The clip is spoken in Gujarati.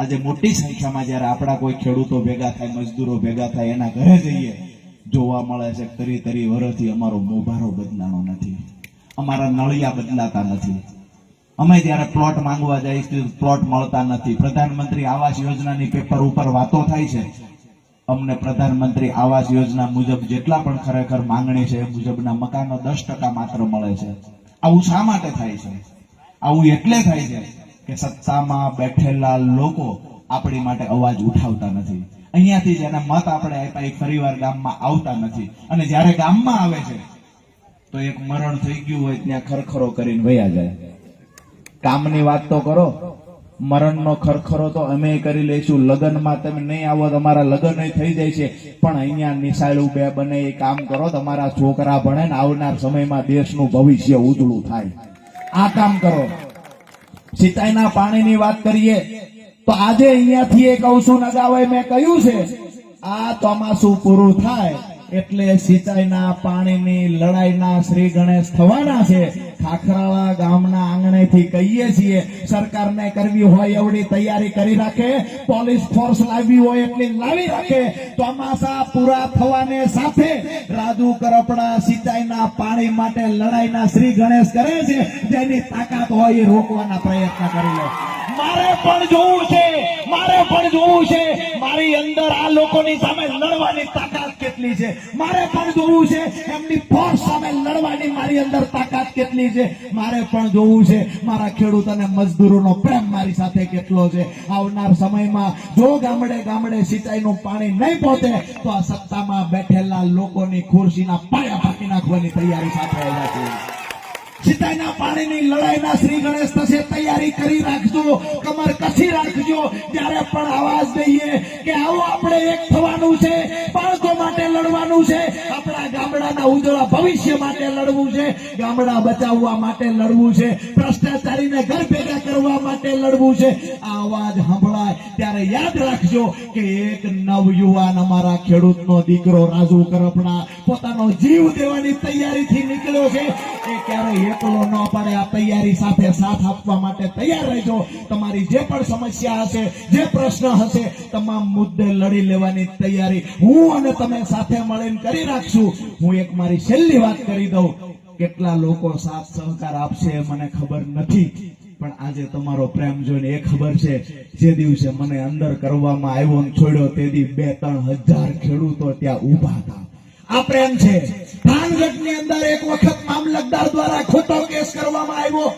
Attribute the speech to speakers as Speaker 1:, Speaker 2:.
Speaker 1: આજે મોટી સંખ્યામાં જ્યારે આપણા કોઈ ખેડૂતો ભેગા થાય, મજદૂરો ભેગા થાય, એના ઘરે જઈએ, જોવા મળે છે તરી તરી વરથી અમારો મોભારો બદલાનો નથી. અમારા નળિયા બદલાતા નથી. અમે જ્યારે પ્લોટ માંગવા જાય પ્લોટ મળતા નથી. પ્રધાનમંત્રી આવાસ યોજનાની પેપર ઉપર વાતો થાય છે. અમને પ્રધાનમંત્રી આવાસ યોજના મુજબ જેટલા પણ ખરેખર માંગણી છે, એ મુજબના મકાનો દસ ટકા માત્ર મળે છે. આવું શા માટે થાય છે? આવું એટલે થાય છે કે સત્તામાં બેઠેલા લોકો આપણી માટે અવાજ ઉઠાવતા નથી. અહીંયાથી જેને મત આપણે આપ્યા, એ ફરીવાર ગામમાં આવતા નથી. અને જ્યારે ગામમાં આવે છે, તો એક મરણ થઈ ગયું હોય ત્યાં ખરખરો કરીને વયા જાય. કામની વાત તો કરો, મરણનો ખરખરો તો અમે કરી લઈશું. લગ્નમાં તમે નહીં આવો, તમારા લગ્ન થઈ જાય છે. પણ અહીંયા નિશાળું બે બને એ કામ કરો, તમારા છોકરા ભણે ને આવનાર સમયમાં દેશનું ભવિષ્ય ઉજળું થાય. આ કામ કરો. સિંચાઈના પાણીની વાત કરીએ, તો આજે અહીંયાથી એક અવસું નગાવે મેં કહ્યું છે, આ ચોમાસું પૂરું થાય. એટલે સિંચાઈના પાણીની લડાઈના શ્રી ગણેશ થવાના છે. ખાખરાવા ગામના આંગણેથી કહીએ છીએ, સરકારને કરવી હોય એવડી તૈયારી કરી રાખે, પોલીસ ફોર્સ લાવી હોય એટલી લાવી રાખે. ચોમાસા પૂરા થવાને સાથે રાજુ કરપડા સિંચાઈના પાણી માટે લડાઈના શ્રી ગણેશ કરે છે, જેની તાકાત હોય એ રોકવાના પ્રયત્ન કરી લે. મારે પણ જોવું છે, મારે પણ જોવું છે, મારી અંદર આ લોકોની સામે લડવાની કેટલી છે? મારે પણ જોવું છે. એમની ફોર્સ સામે લડવાની મારી અંદર તાકાત કેટલી છે? મારે પણ જોવું છે. મારા ખેડૂત અને મજદૂરોનો પ્રેમ મારી સાથે કેટલો છે? આવનાર સમયમાં જો ગામડે ગામડે સિંચાઈનું પાણી નહીં પહોંચે તો આ સત્તામાં બેઠેલા લોકોની ખુરશીના પાયા ફાંકી નાખવાની તૈયારી સાથે આવ્યા છે સિંચાઈના પાણીની લડાઈના શ્રી ગણેશ થશે, તૈયારી કરી રાખજો. કમર કસી રાખજો. જ્યારે પણ આવાજ દઈએ કે આવો આપણે એક થવાનું છે લડવાનું છે આપણા ગામડાના ઉજળા ભવિષ્ય માટે લડવું છે, ગામડા બચાવવા માટે લડવું છે, ભ્રષ્ટાચારીને ઘર ભેગા કરવા માટે લડવું છે. આ અવાજ સંભળાય, ત્યારે યાદ રાખજો કે એક નવયુવાન અમારા ખેડૂતનો દીકરો રાજુ કરપણા પોતાનો જીવ દેવાની તૈયારીથી નીકળ્યો છે. એ ક્યારે એકલો ન પડે, આ તૈયારી સાથે સાથ આપવા માટે તૈયાર રહેજો. તમારી જે પણ સમસ્યા હશે, જે પ્રશ્ન હશે, તમામ મુદ્દે લડી લેવાની તૈયારી હું અને તમે સાથે મળીને કરી રાખશું. હું એક મારી છેલ્લી વાત કરી દઉં. કેટલા લોકો સાથ સહકાર આપશે મને ખબર નથી. પણ આજે તમારો પ્રેમ જોઈને એ ખબર છે, જે દિવસે મને અંદર કરવામાં આવ્યો છોડ્યો, તે દી બે ત્રણ હજાર ખેડૂતો ત્યાં ઊભા હતા. આ પ્રેમ છે. ભાંગટની અંદર એક વખત મામલતદાર દ્વારા ખોટો કેસ કરવામાં આવ્યો.